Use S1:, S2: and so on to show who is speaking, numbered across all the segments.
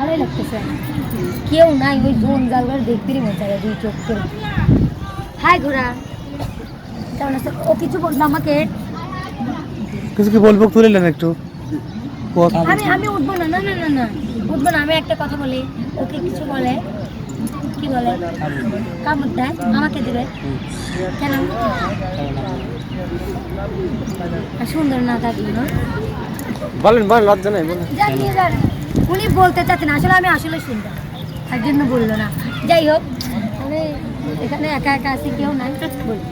S1: ভালোই লাগতেছে। কেউ নাই ওই জোন জালবার দেখতেই মজা লাগে দুই চোখ করে। হাই ঘোড়া। কেমন আছে? ও কিছু বলল আমাকে?
S2: কিছু কি বলব? তুলে নেন একটু।
S1: আমি আমি উঠবো না না না না না। উঠবো না আমি একটা কথা বলি। ওকে কিছু বলে। কি বলে? কামড় দেয় আমাকে দেবে। কেন? আর সুন্দর না না
S2: বলেন বলেন লজ্জা নাই বলেন।
S1: যান নিয়ে যান উনি বলতে চাচ্ছেন আসলে আমি আসলে শুনতাম। তার জন্য বলল না। যাই হোক মানে এখানে একা একা আছি, কেউ নাই। বলি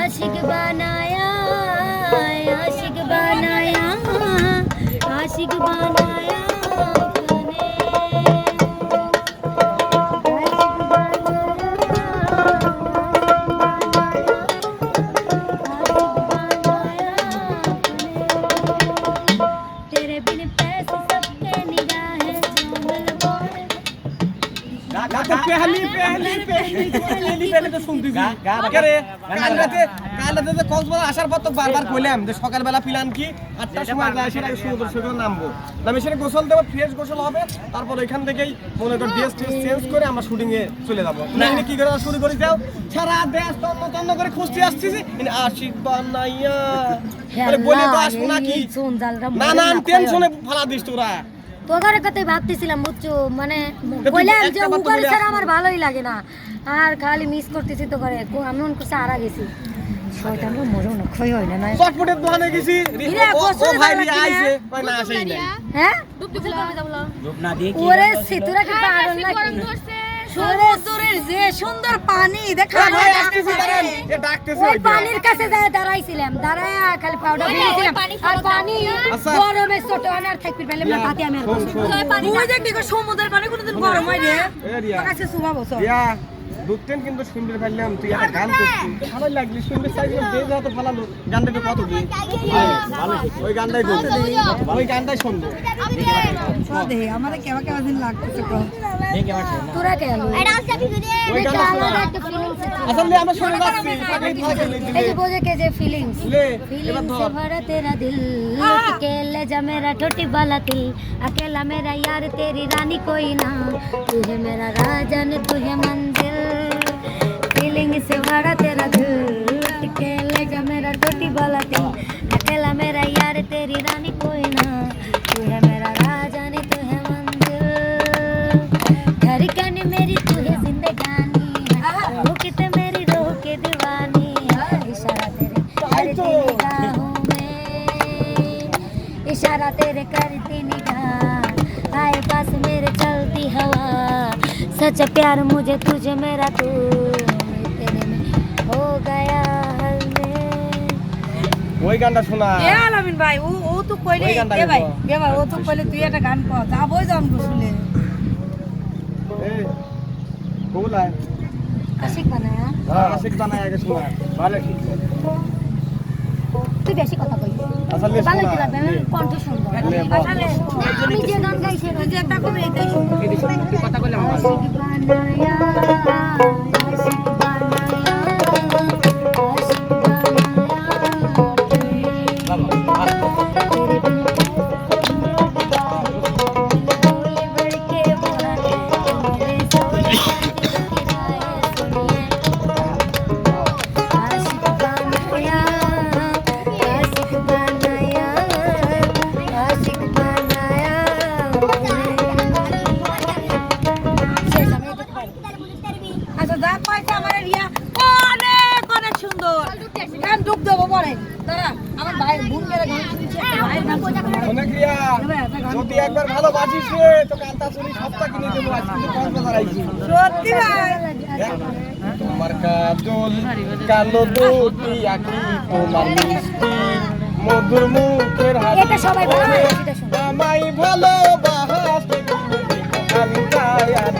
S1: আশিক বানায়া আশিক বানায়া আশিক বানায়া।
S3: কক্সবাজার আসার পর তো বারবার কইলাম যে সকালবেলা প্ল্যান কি আটটার সময় যায় সেটা সমুদ্র সৈকতে নামবো নামে সেটা গোসল দেবো ফ্রেশ গোসল হবে তারপর ওইখান থেকেই মনে কর ড্রেস ট্রেস চেঞ্জ করে আমরা শুটিং এ চলে যাব কি করে শুরু করে দাও সারা দেশ তন্ন তন্ন করে খুঁজতে আসছিস আশিক বানাইয়া বলে তো আসব না কি না না টেনশনে ফালা দিস তোরা।
S1: তোদের কথাই ভাবতেছিলাম বুঝছ? মানে বললাম যে
S3: একটা বার তো
S1: উগার
S3: বলে
S1: ছাড়া আমার ভালোই লাগে না। আর খালি মিস করতেছি তো করে আমি মন করছি আরা গেছি। শয়তান তো না ক্ষয় হয় না নয়
S3: চটপটের দোকানে গেছি। ও- ও ভাই
S1: করা
S3: আইছে। কই না আসেই নাই।
S1: হ্যাঁ? ওরে সিতুরা কি পাগল নাকি? সমুদ্রের যে সুন্দর পানি দেখা
S3: এ ডাকতেছে
S1: ওই পানির কাছে যায় দাঁড়াইছিলাম দাঁড়ায় খালি পাউডার দিয়েছিলাম আর পানি
S3: আচ্ছা।
S1: গরমে ছোট আনার থাকতে পারলাম না তাতে আমি আর সমুদ্রের পানি কোনোদিন গরম হয় রে কাছে সুবা বসো।
S3: রিয়া, দুধটেন কিন্তু শুনতে পারলাম তুই একটা গান করছিস ভালোই লাগলি শুনতে চাইছিলাম যে যা তো ফালালো গানটা একটু কত কি ভালো ওই গানটাই বলতে ওই গানটাই শুনবো
S1: আমাদের কেমন কেমন দিন লাগতেছে তোরা কেন
S3: ওই গানটা শোনা আসলে আমরা শুনে যাচ্ছি আগেই থাকে
S1: এই যে বোঝে কে যে ফিলিংস
S3: লে এবার
S1: फीलिंग से
S3: ধর
S1: भरा तेरा दिल लुट के ले जा मेरा ठोटी वाला दिल अकेला मेरा यार तेरी रानी कोई ना तू है मेरा राजा ने तू है मंजिल फीलिंग से भरा तेरा दिल के जा मेरा ठोटी वाला दिल अकेला मेरा यार तेरी रानी कोई ना तू है मेरा राजा ने तू है मंजिल धड़कन मेरी तू है जिंदगानी रोकते मेरी रोह के दीवानी इशारा तेरे करती निगाहों में इशारा तेरे करती निगाह आए पास मेरे चलती हवा सच प्यार मुझे तुझे मेरा तू গায়া হাল মে
S3: ওই
S4: ভাই ও ও তো তুই একটা গান কর তা বই যাম তো শুনে।
S3: এ
S1: কোন
S3: হ্যাঁ?
S1: তুই বেশি কথা কই
S3: কি
S1: লাগবে আমি কণ্ঠ সুন্দর। আসলে আমি
S4: কইলাম
S3: তোমার কাজল কালো দুটি আঁকি তোমার মিষ্টি মধুর মুখের হাসি
S1: এটা সবাই।
S3: আমায়
S1: ভালোবাসে
S3: আমি তাই আর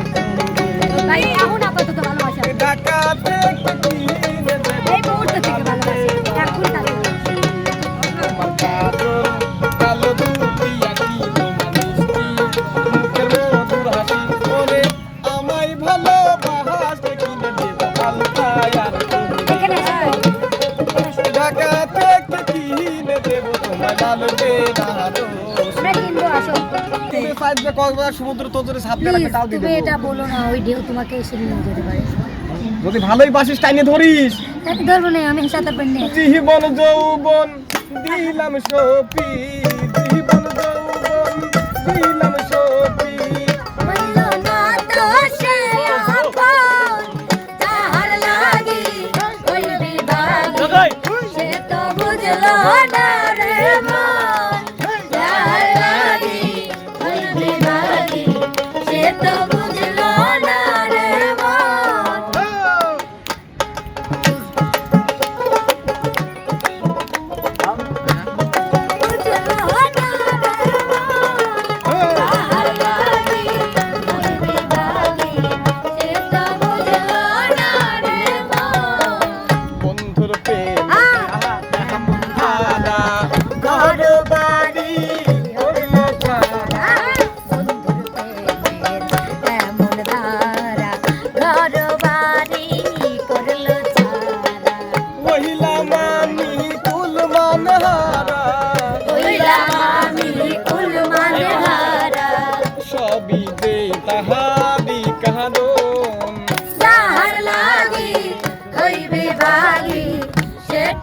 S3: সমুদ্র সাপ
S1: এটা। বলো না ওই ঢেউ তোমাকে এসে নিয়ে যেতে পারে।
S3: যদি ভালোই বাসিস টাইনে ধরিস।
S1: তাকে ধরবো না আমি সাঁতার পারি না।
S3: জীবন যৌবন দিলাম সপি জীবন যৌবন দিলাম।
S1: সে তো বুঝলো না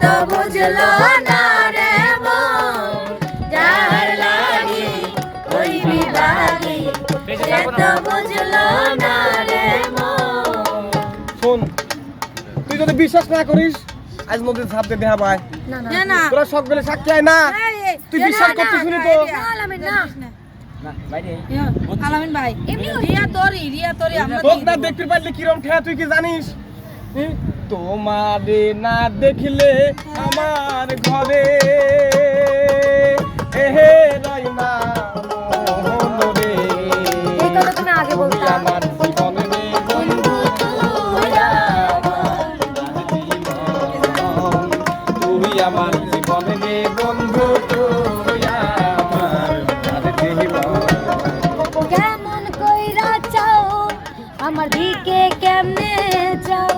S1: তো বুঝলো না রে মন। লাগি ওই বিভাগী, সে তো বুঝলো না রে
S3: শোন তুই যদি বিশ্বাস না করিস আজ নদীর ঝাঁপ দিয়ে দেখা পায়।
S1: না, না,
S3: তোরা সব গেলে সাক্ষী আয় না। তুই বিশ্বাস করতে শুনি তো।
S1: না, আলামিন,
S4: ভাই রিয়া তোরি রিয়া তোরি আমরা
S3: তোর না দেখতে পারলে কিরম ঠেয়া তুই কি জানিস? হুম? তোমারে না দেখলে আমার ঘরে এহে
S1: এই কথা তুমি আগে।
S3: আমার জীবন রে বন্ধু তুই আমার
S1: কেমন কইরা চাও? আমার দিকে কেমনে চাও?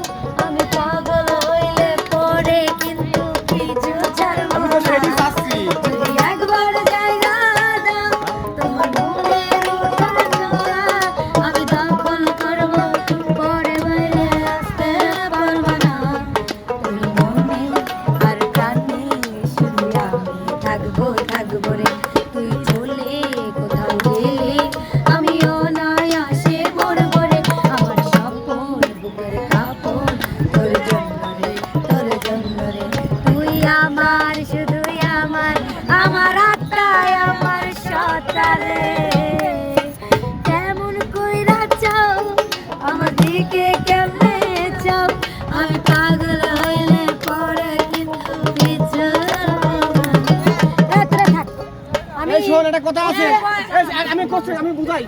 S3: একটা কথা আছে। এই, আমি করছি আমি বুঝাই।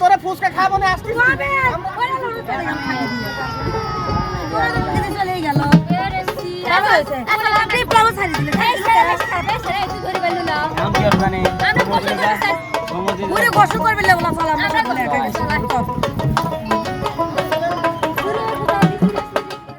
S3: তোরা ফুচকা খাব না আসছিস
S4: চলে গেল? ভালো হয়েছে আপনি প্লাবো ছাড়ি দিলেন। ঘুরে কষ্ট করবে লেবলা